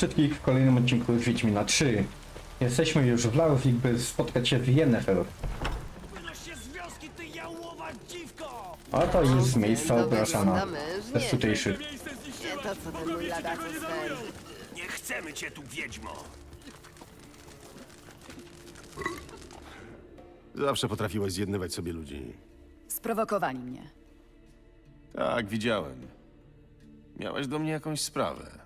Wszystkich w kolejnym odcinku z Wiedźmina 3. Jesteśmy już w Laufik, by spotkać się Yennefer. Z wioski, ty jałowa dziwko! Oto już z miejsca mężnie. Bez tutejszych. Nie zniszczyłaś! to co ten mój ladaku sfer. Nie chcemy cię tu, wiedźmo! Zawsze potrafiłaś zjednywać sobie ludzi. Sprowokowali mnie. Tak, widziałem. Miałeś do mnie jakąś sprawę.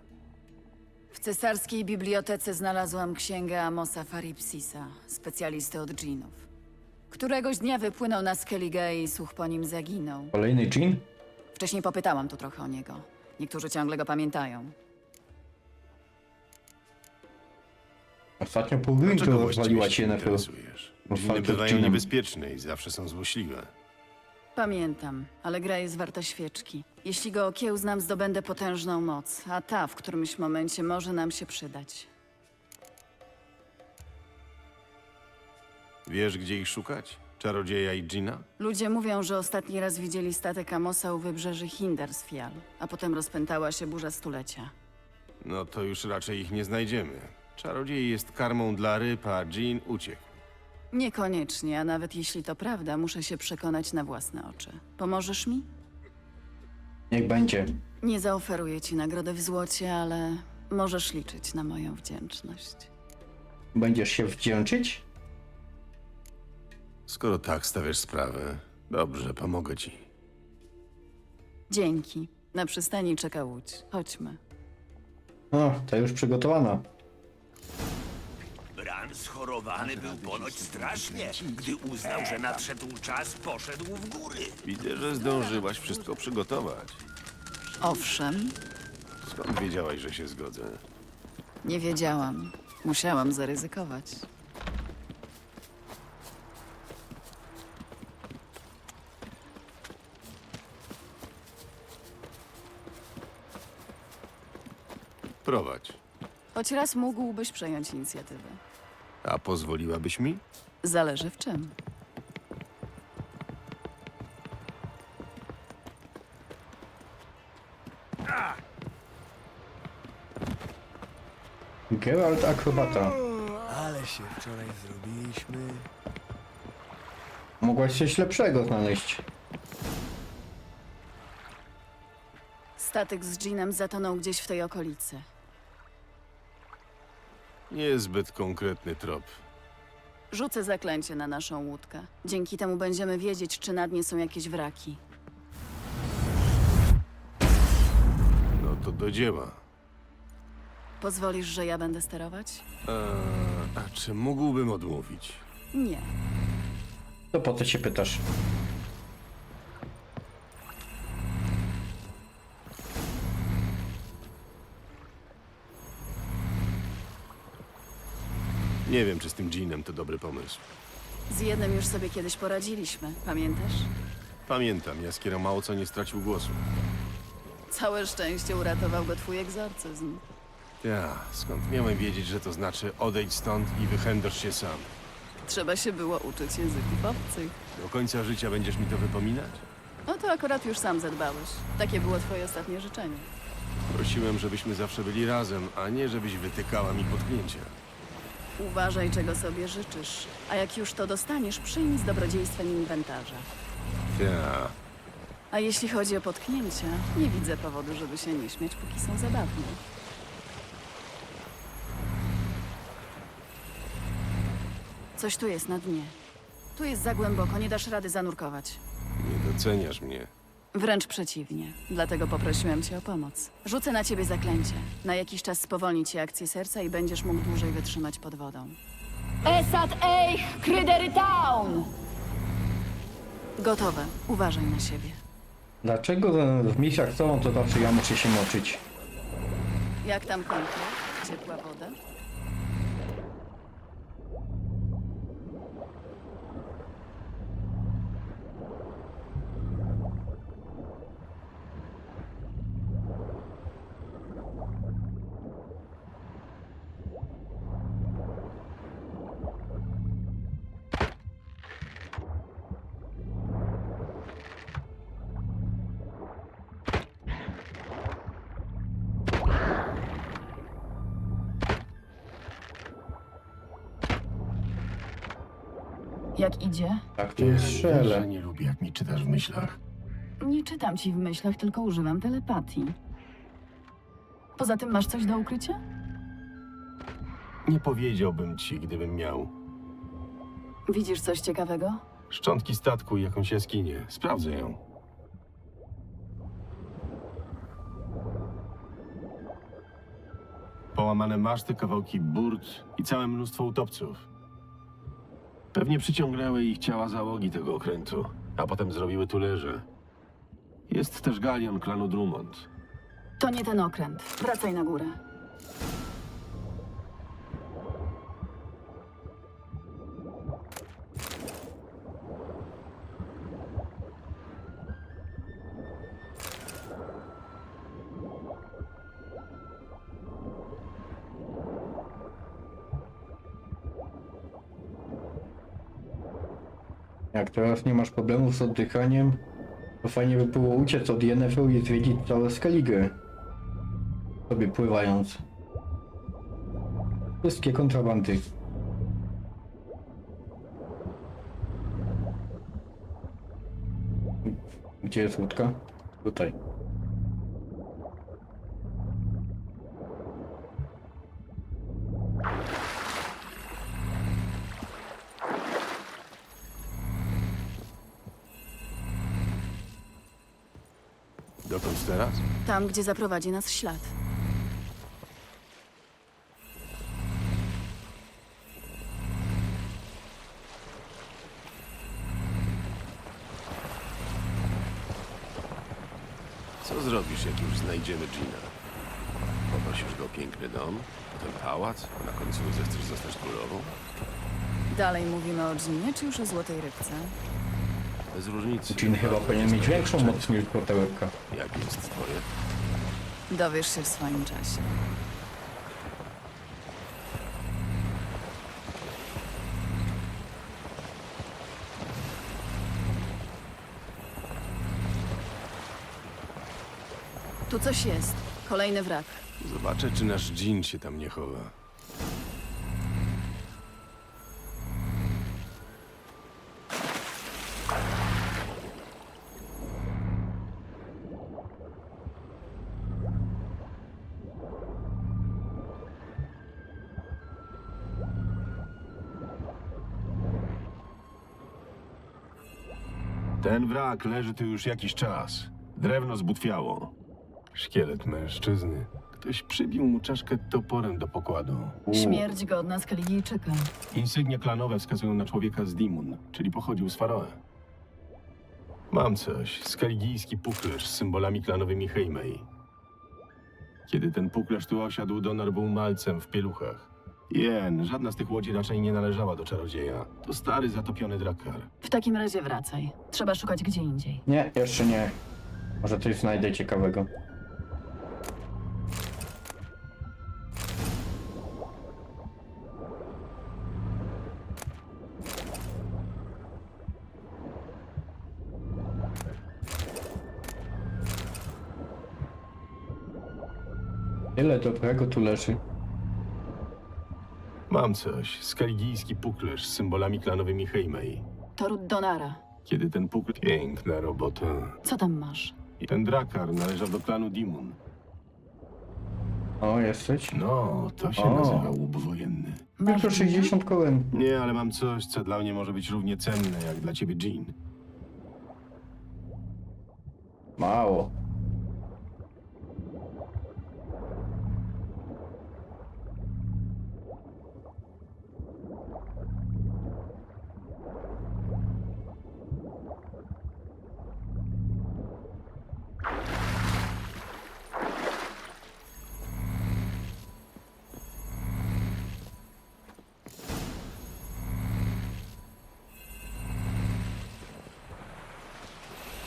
W cesarskiej bibliotece znalazłam księgę Amosa Faripsisa, specjalisty od dżinów. Któregoś dnia wypłynął na Skellige i słuch po nim zaginął. Kolejny dżin? Wcześniej popytałam tu trochę o niego. Niektórzy ciągle go pamiętają. Ostatnio pół Dlaczego rynku właściwie rozwaliła się Yennefer. interesujesz? Dżiny bywają niebezpieczne i zawsze są złośliwe. Pamiętam, ale gra jest warta świeczki. Jeśli go okiełznam, zdobędę potężną moc, a ta w którymś momencie może nam się przydać. Wiesz, gdzie ich szukać? Czarodzieja i Gina? Ludzie mówią, że ostatni raz widzieli statek Amosa u wybrzeży Hindersfjall, a potem rozpętała się burza stulecia. No to już raczej ich nie znajdziemy. Czarodziej jest karmą dla ryb, a Jean uciekł. Niekoniecznie, a nawet jeśli to prawda, muszę się przekonać na własne oczy. Pomożesz mi? Niech będzie. Nie zaoferuję ci nagrodę w złocie, ale możesz liczyć na moją wdzięczność. Będziesz się wdzięczyć? Skoro tak stawiasz sprawę, dobrze, pomogę ci. Dzięki. Na przystani czeka łódź. Chodźmy. O, to już przygotowana. Schorowany był ponoć strasznie. Gdy uznał, że nadszedł czas, poszedł w góry. Widzę, że zdążyłaś wszystko przygotować. Owszem, Skąd wiedziałaś, że się zgodzę? nie wiedziałam. Musiałam zaryzykować. Prowadź. Choć raz mógłbyś przejąć inicjatywę. A pozwoliłabyś mi? Zależy w czym. Geralt Akrobata. Ale się wczoraj zrobiliśmy. Mogłaś coś lepszego znaleźć. Statek z Jeanem zatonął gdzieś w tej okolicy. Niezbyt konkretny trop. Rzucę zaklęcie na naszą łódkę. Dzięki temu będziemy wiedzieć, czy na dnie są jakieś wraki. No to do dzieła. Pozwolisz, że ja będę sterować? Eee, a czy mógłbym odmówić? Nie. To po co się pytasz? Nie wiem, czy z tym Jeanem to dobry pomysł. Z jednym już sobie kiedyś poradziliśmy, pamiętasz? Pamiętam, Jaskiera mało co nie stracił głosu. Całe szczęście uratował go twój egzorcyzm. Ja, skąd miałem wiedzieć, że to znaczy odejdź stąd i wychędasz się sam? Trzeba się było uczyć języków obcych. Do końca życia będziesz mi to wypominać? No to akurat już sam zadbałeś. Takie było twoje ostatnie życzenie. Prosiłem, żebyśmy zawsze byli razem, a nie żebyś wytykała mi potknięcia. Uważaj, czego sobie życzysz. A jak już to dostaniesz, przyjmij z dobrodziejstwem inwentarza. Ja, A jeśli chodzi o potknięcia, nie widzę powodu, żeby się nie śmiać, póki są zabawne. Coś tu jest na dnie. Tu jest za głęboko, nie dasz rady zanurkować. nie doceniasz mnie. Wręcz przeciwnie. Dlatego poprosiłem cię o pomoc. Rzucę na ciebie zaklęcie. Na jakiś czas spowolni ci akcję serca i będziesz mógł dłużej wytrzymać pod wodą. Esat Eich Krydery Town! Gotowe. Uważaj na siebie. Dlaczego w misjach co to zawsze ja muszę się moczyć? Jak tam kąpiel? Ciepła woda? Jak idzie? Tak to jest że szele. nie lubię, jak mi czytasz w myślach. Nie czytam ci w myślach, tylko używam telepatii. Poza tym masz coś do ukrycia? Nie powiedziałbym ci, gdybym miał. Widzisz coś ciekawego? Szczątki statku i jakąś jaskinię. Sprawdzę ją. Połamane maszty, kawałki burt i całe mnóstwo utopców. Pewnie przyciągnęły ich ciała załogi tego okrętu, a potem zrobiły tu leże. Jest też galion klanu Drummond. To nie ten okręt. Wracaj na górę. Jak teraz nie masz problemów z oddychaniem, to fajnie by było uciec od Yennefer i zwiedzić całe Skellige. Sobie pływając. Wszystkie kontrabandy. Gdzie jest łódka? Tutaj. Tam, gdzie zaprowadzi nas ślad. Co zrobisz, jak już znajdziemy Gina? Poprosisz go o piękny dom, potem pałac, a na końcu zechcesz zostać królową? Dalej mówimy o dżinie, czy już o złotej rybce? Bez różnicy. Jean chyba powinien mieć większą moc niż. Jak jest twoje? Dowiesz się w swoim czasie. Tu coś jest. Kolejny wrak. Zobaczę, czy nasz Jean się tam nie chowa. Ten wrak leży tu już jakiś czas. Drewno zbutwiało. Szkielet mężczyzny. Ktoś przybił mu czaszkę toporem do pokładu. Śmierć godna Skeligijczyka. Insygnia klanowe wskazują na człowieka z Dimun, czyli pochodził z Faroe. Mam coś. Skaligijski puklerz z symbolami klanowymi Heimei. Kiedy ten puklerz tu osiadł, Donar był malcem w pieluchach. Jen, żadna z tych łodzi raczej nie należała do czarodzieja. To stary, zatopiony drakar. W takim razie wracaj. Trzeba szukać gdzie indziej. Nie, jeszcze nie. Może coś znajdę ciekawego. Tyle dobrego tu leży. Mam coś. Skaligijski puklerz z symbolami klanowymi Heimei. To ród Donara. Kiedy ten puklerz... Piękna robota. Co tam masz? I ten drakar należał do klanu Dimun. O, jesteś? No, to się O. nazywa łup wojenny. Masz Tylko wino? 60 kołem. Nie, ale mam coś, co dla mnie może być równie cenne jak dla ciebie, Jean. Mało.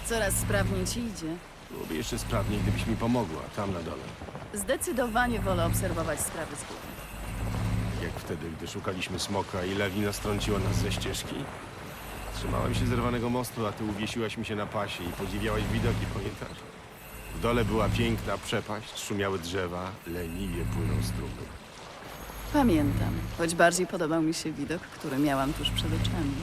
Coraz sprawniej ci idzie. Byłoby jeszcze sprawniej, gdybyś mi pomogła, tam na dole. Zdecydowanie wolę obserwować sprawy z góry. Jak wtedy, gdy szukaliśmy smoka i lawina strąciła nas ze ścieżki. Trzymałem się zerwanego mostu, a ty uwiesiłaś mi się na pasie i podziwiałaś widoki, pamiętasz? W dole była piękna przepaść, szumiały drzewa, leniwie płynął strumyk. Pamiętam, choć bardziej podobał mi się widok, który miałam tuż przed oczami.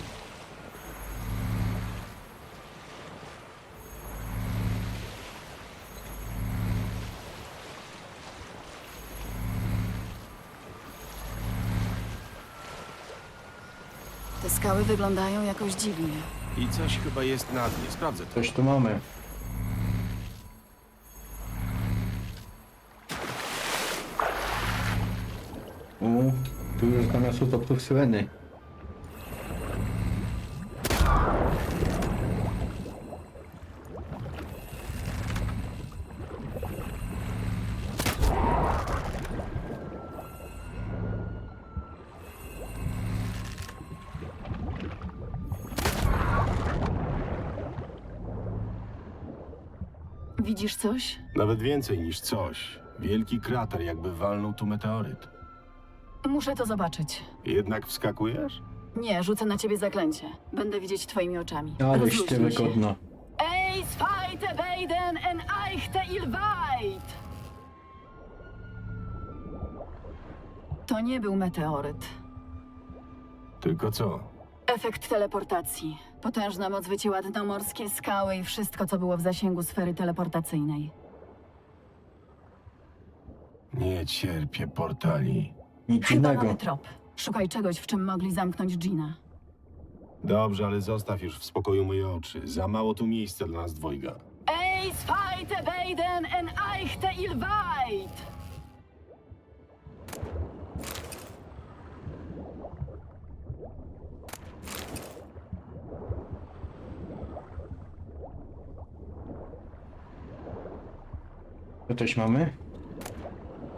Skały wyglądają jakoś dziwnie. I coś chyba jest na dnie. Sprawdzę to. Coś tu mamy. U, tu już zamiast utopów syreny. Widzisz coś? Nawet więcej niż coś. Wielki krater, jakby walnął tu meteoryt. Muszę to zobaczyć. Jednak wskakujesz? Nie, rzucę na ciebie zaklęcie. Będę widzieć twoimi oczami. Aleś Rozluźnij tyle się. godno. Eis feite beiden en eichte il weit! To nie był meteoryt. Tylko co? Efekt teleportacji. Potężna moc wycięła dno morskie, skały i wszystko, co było w zasięgu sfery teleportacyjnej. Nie cierpię portali. Nic Chyba innego. mamy trop. Szukaj czegoś, w czym mogli zamknąć Gina. Dobrze, ale zostaw już w spokoju moje oczy. Za mało tu miejsca dla nas dwojga. Eis feite beiden en eichte il weit! To coś mamy?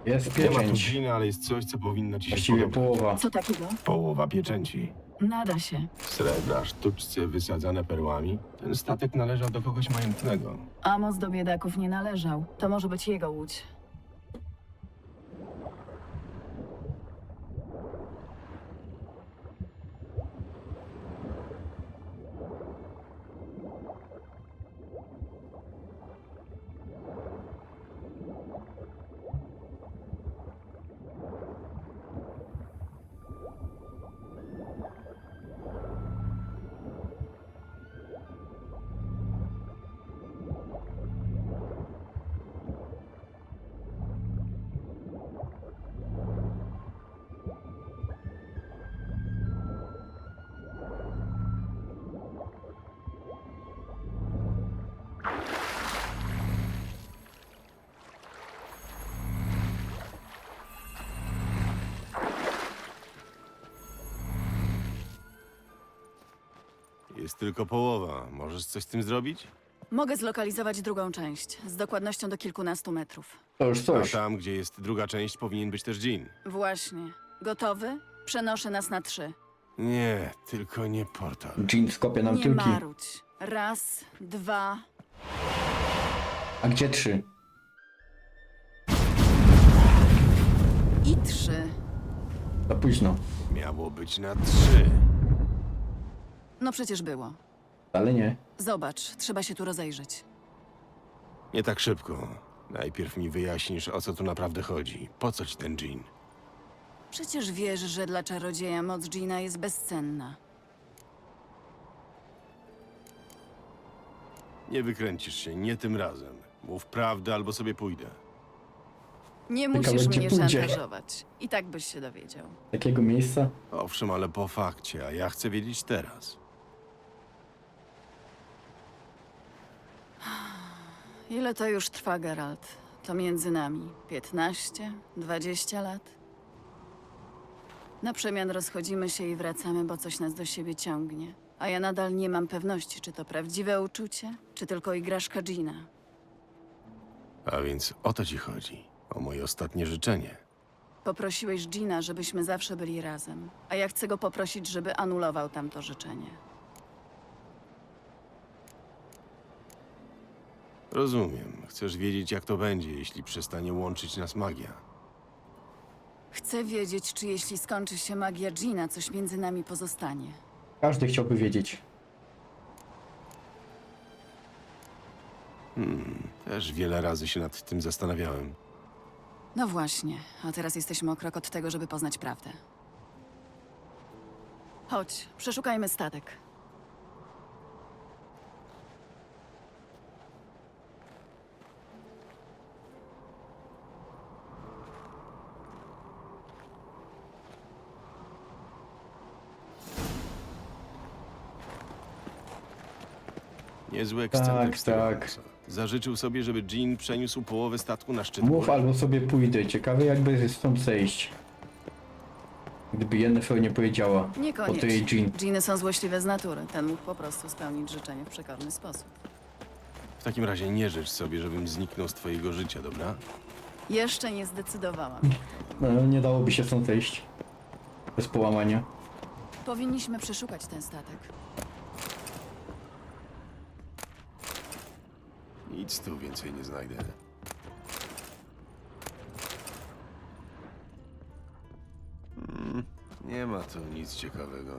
Jest Nie ma tu pieczęć. Ale jest coś, co powinno ci się Właściwie podobać. połowa. Co takiego? Połowa pieczęci. Nada się. Srebra, sztuczce wysadzane perłami. Ten statek należał do kogoś majątnego. Amos do biedaków nie należał. To może być jego łódź. Jest tylko połowa. Możesz coś z tym zrobić? Mogę zlokalizować drugą część, z dokładnością do kilkunastu metrów. To już A coś. tam, gdzie jest druga część, powinien być też Jean. Właśnie. Gotowy? Przenoszę nas na trzy. Nie, tylko nie portal. Jean skopie nam Nie tyłki. marudź. Raz, dwa. A gdzie trzy? I trzy. Za późno. Miało być na trzy. No przecież było. Ale nie. Zobacz, trzeba się tu rozejrzeć. Nie tak szybko. Najpierw mi wyjaśnisz, o co tu naprawdę chodzi. Po co ci ten Jean? Przecież wiesz, że dla czarodzieja moc Gina jest bezcenna. Nie wykręcisz się, nie tym razem. Mów prawdę, albo sobie pójdę. Nie Ciekawe, musisz gdzie mnie pójdzie. szantażować. I tak byś się dowiedział. Takiego miejsca? Owszem, ale po fakcie, a ja chcę wiedzieć teraz. Ile to już trwa, Geralt? To między nami 15, 20 lat? Na przemian rozchodzimy się i wracamy, bo coś nas do siebie ciągnie. A ja nadal nie mam pewności, czy to prawdziwe uczucie, czy tylko igraszka Gina. A więc o to ci chodzi. O moje ostatnie życzenie. Poprosiłeś Gina, żebyśmy zawsze byli razem. A ja chcę go poprosić, żeby anulował tamto życzenie. Rozumiem. Chcesz wiedzieć, jak to będzie, jeśli przestanie łączyć nas magia. Chcę wiedzieć, czy jeśli skończy się magia Gina, coś między nami pozostanie. Każdy chciałby wiedzieć. Też wiele razy się nad tym zastanawiałem. No właśnie, a teraz jesteśmy o krok od tego, żeby poznać prawdę. Chodź, przeszukajmy statek. Niezły ekscentryk Tak, z tego tak. Zażyczył sobie, żeby Jean przeniósł połowę statku na szczyt Mów góry. albo sobie pójdę. Ciekawe jakby stąd zejść. Gdyby Yennefer nie powiedziała o tej. Jean. Dżiny są złośliwe z natury. Ten mógł po prostu spełnić życzenie w przekorny sposób. W takim razie nie życz sobie, żebym zniknął z twojego życia, dobra? Jeszcze nie zdecydowałam. No, nie dałoby się stąd zejść. Bez połamania. Powinniśmy przeszukać ten statek. Nic tu więcej nie znajdę. Hmm, nie ma tu nic ciekawego.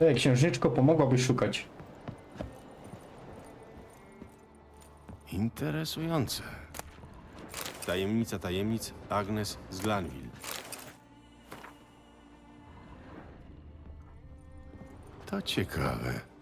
Ej, księżniczko, pomogłabyś szukać. Interesujące. Tajemnica tajemnic Agnes z Glanville. To ciekawe.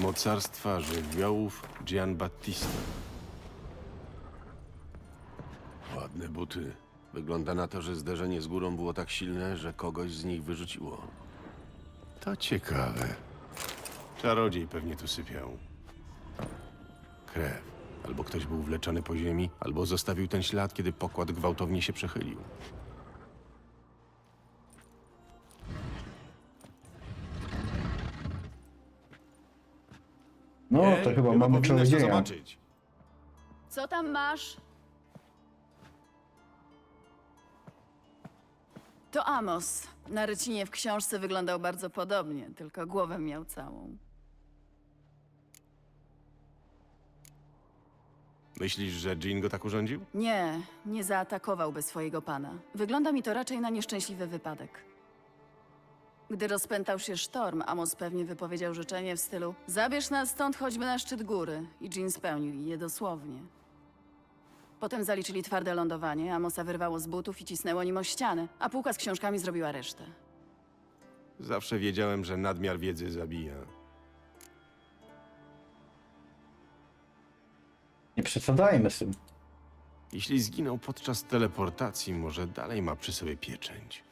Mocarstwa żywiołów Gianbattista. Ładne buty. Wygląda na to, że zderzenie z górą było tak silne, że kogoś z nich wyrzuciło. To ciekawe. Czarodziej pewnie tu sypiał. Krew. Albo ktoś był wleczony po ziemi, albo zostawił ten ślad, kiedy pokład gwałtownie się przechylił. To chyba mamy czarodzieja. zobaczyć. Co tam masz? To Amos. Na rycinie w książce wyglądał bardzo podobnie, tylko głowę miał całą. Myślisz, że Jean go tak urządził? Nie, nie zaatakowałby swojego pana. Wygląda mi to raczej na nieszczęśliwy wypadek. Gdy rozpętał się sztorm, Amos pewnie wypowiedział życzenie w stylu Zabierz nas stąd choćby na szczyt góry. I Jean spełnił je dosłownie. Potem zaliczyli twarde lądowanie, Amosa wyrwało z butów i cisnęło nim o ścianę, a półka z książkami zrobiła resztę. Zawsze wiedziałem, że nadmiar wiedzy zabija. Nie przesadzajmy z tym. Jeśli zginął podczas teleportacji, może dalej ma przy sobie pieczęć.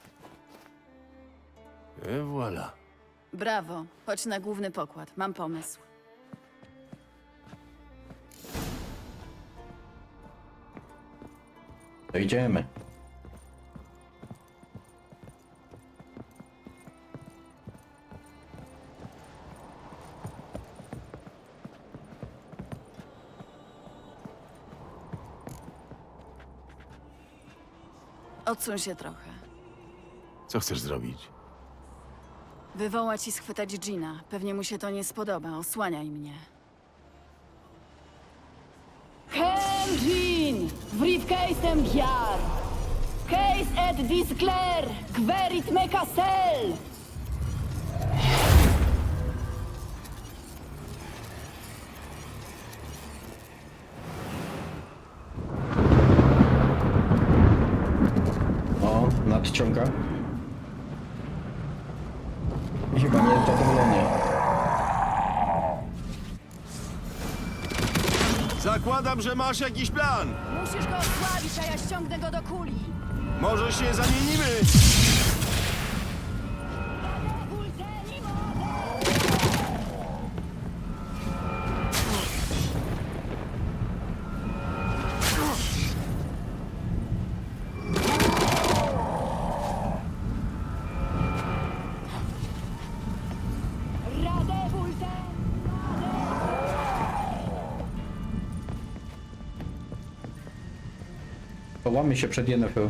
E voilà. Brawo, chodź na główny pokład, mam pomysł. To idziemy. Odsuń się trochę. Co chcesz zrobić? Wywołać i schwytać Gina. Pewnie mu się to nie spodoba. Osłaniaj mnie. Ken Jean! Briefcase'em Giar! Case et disclair! Querit me Zakładam, że masz jakiś plan! Musisz go osłabić, a ja ściągnę go do kuli. Może się zamienimy! Chowamy się przed Yennefer.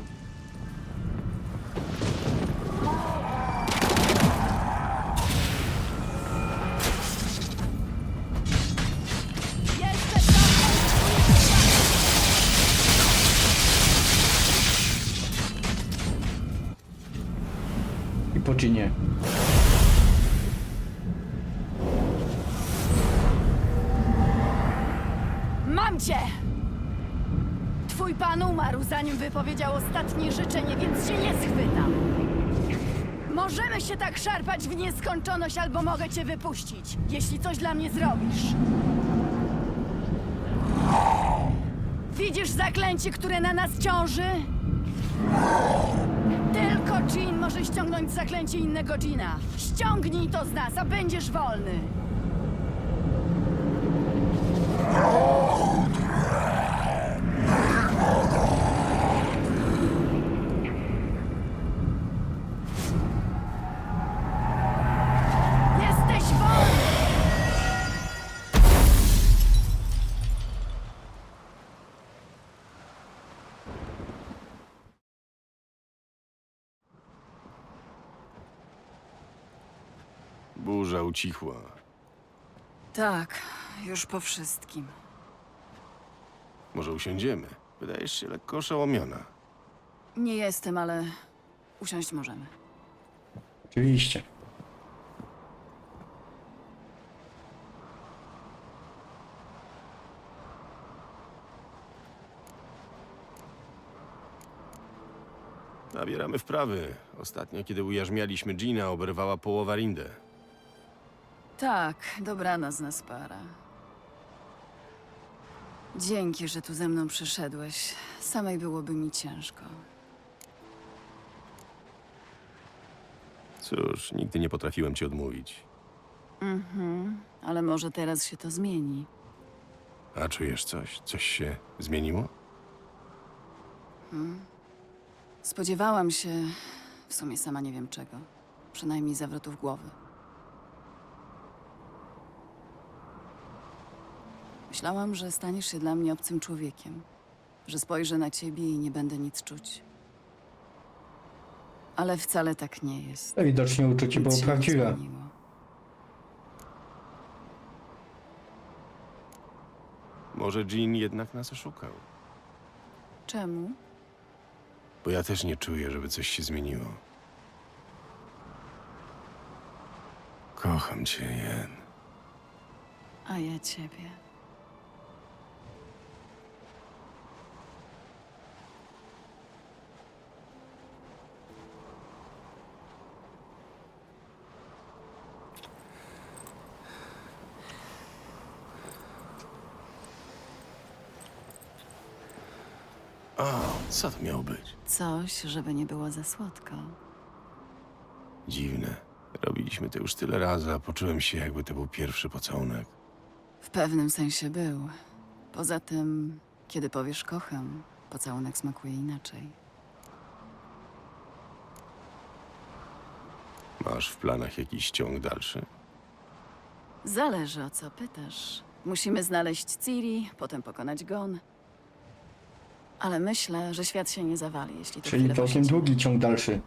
Twój pan umarł, zanim wypowiedział ostatnie życzenie, więc się nie schwytam. Możemy się tak szarpać w nieskończoność, albo mogę cię wypuścić, jeśli coś dla mnie zrobisz. Widzisz zaklęcie, które na nas ciąży? Tylko Jean może ściągnąć zaklęcie innego Jeana. Ściągnij to z nas, a będziesz wolny. Ucichła. Tak, już po wszystkim. Może usiądziemy? Wydajesz się lekko oszołomiona. Nie jestem, ale usiąść możemy. Oczywiście. Nabieramy wprawy. Ostatnio, kiedy ujarzmialiśmy Gina, oberwała połowa rindę. Tak, dobrana z nas para. Dzięki, że tu ze mną przyszedłeś. Samej byłoby mi ciężko. Cóż, nigdy nie potrafiłem ci odmówić. Ale może teraz się to zmieni. A czujesz coś? Coś się zmieniło? Spodziewałam się, w sumie sama nie wiem czego. Przynajmniej zawrotów głowy. Myślałam, że staniesz się dla mnie obcym człowiekiem, że spojrzę na ciebie i nie będę nic czuć. Ale wcale tak nie jest. To widocznie uczucie Nic było się nie prawdziwe. zmieniło. Może Jean jednak nas oszukał? Czemu? Bo ja też nie czuję, żeby coś się zmieniło. Kocham cię, Jen. A ja ciebie. O, co to miało być? Coś, żeby nie było za słodko. Dziwne. Robiliśmy to już tyle razy, a poczułem się, jakby to był pierwszy pocałunek. W pewnym sensie był. Poza tym, kiedy powiesz kocham, pocałunek smakuje inaczej. Masz w planach jakiś ciąg dalszy? Zależy o co pytasz. Musimy znaleźć Ciri, potem pokonać Gon. Ale myślę, że świat się nie zawali, jeśli to Czyli chwilę całkiem posiedzimy. długi ciąg dalszy.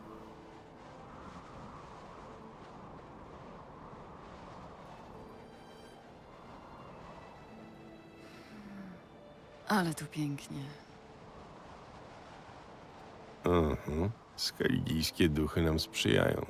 Ale tu pięknie. Mhm. Skaligijskie duchy nam sprzyjają.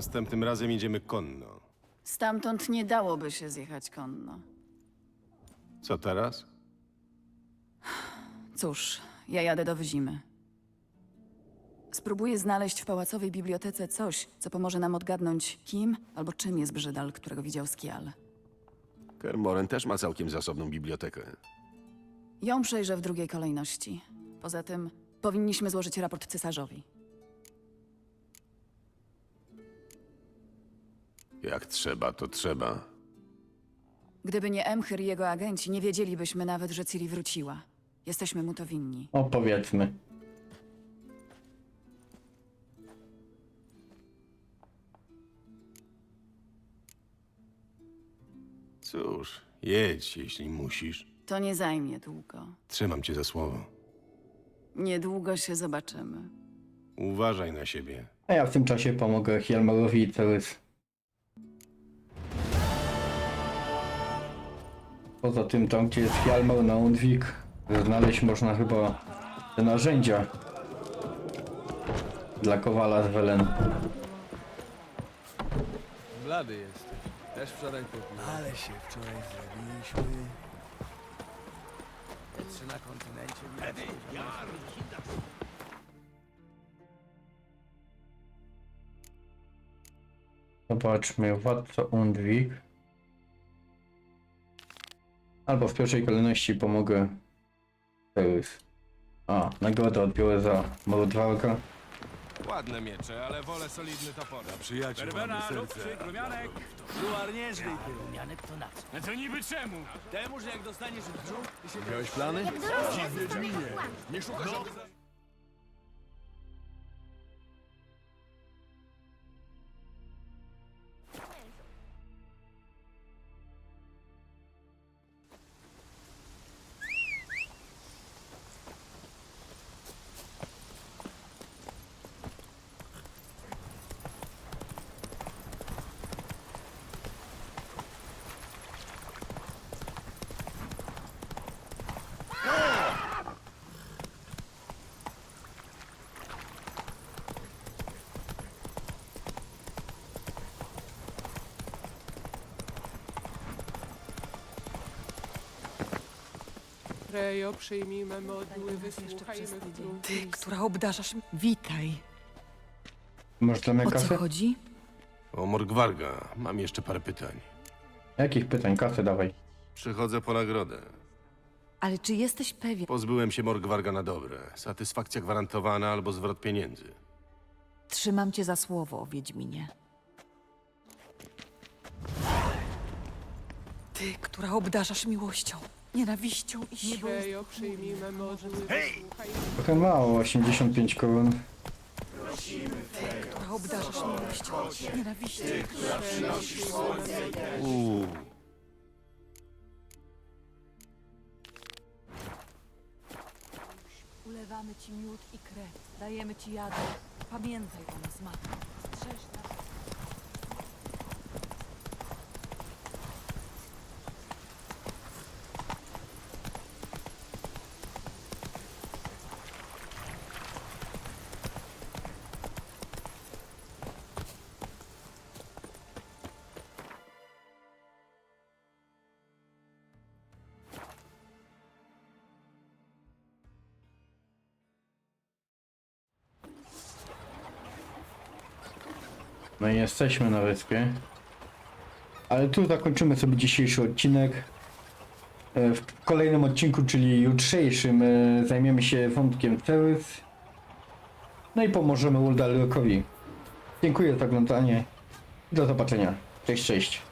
Następnym razem jedziemy konno. Stamtąd nie dałoby się zjechać konno. Co teraz? Cóż, ja jadę do Wyzimy. Spróbuję znaleźć w pałacowej bibliotece coś, co pomoże nam odgadnąć, kim albo czym jest Brzydal, którego widział Skial. Kermoren też ma całkiem zasobną bibliotekę. Ją przejrzę w drugiej kolejności. Poza tym powinniśmy złożyć raport cesarzowi. Jak trzeba, to trzeba. Gdyby nie Emhyr i jego agenci, nie wiedzielibyśmy nawet, że Ciri wróciła. Jesteśmy mu to winni. O, powiedzmy. Cóż, jedź, jeśli musisz. To nie zajmie długo. Trzymam cię za słowo. Niedługo się zobaczymy. Uważaj na siebie. A ja w tym czasie pomogę Hjalmarowi i Ceres. Poza tym tam gdzie jest Hjalmar na Undwik znaleźć można chyba te narzędzia dla kowala z Welen. Blady jesteś. Też wczoraj popił. Ale się wczoraj zrobiliśmy. Te trzy na kontynencie. widać, Zobaczmy, władca Undwik. Albo w pierwszej kolejności pomogę Zeus. A, nagrodę odbiorę za mordwarka. Ładne miecze, ale wolę solidny topor. Przyjaciół, mamy serce. Luar nieźli, ty. No to niby czemu? Temu, że jak dostaniesz w brzuch, ty się Miałeś plany? Rejo, przyjmijmy modły, wysłuchajmy. Ty, która obdarzasz m- Witaj. Masz dla mnie O co kasę? chodzi? O Morgwarga, mam jeszcze parę pytań. Jakich pytań? Kasę dawaj. Przychodzę po nagrodę. Ale czy jesteś pewien? Pozbyłem się Morgwarga na dobre. Satysfakcja gwarantowana albo zwrot pieniędzy. Trzymam cię za słowo, Wiedźminie. Ty, która obdarzasz miłością, nienawiścią i siłą. Modły, wysłuchajmy Trochę mało, 85 koron. Która obdarzasz miłością, nienawiścią. Rejo, przyjmijmy modły. Uuu. Ulewamy ci miód i krew, dajemy ci jadę. Pamiętaj o nas, matko. Strzeż nas. I jesteśmy na wyspie. Ale tu zakończymy sobie dzisiejszy odcinek. E, W kolejnym odcinku, czyli jutrzejszym, e, zajmiemy się wątkiem Ceres. No i pomożemy Uldalrokowi. Dziękuję za oglądanie. Do zobaczenia. Cześć, cześć.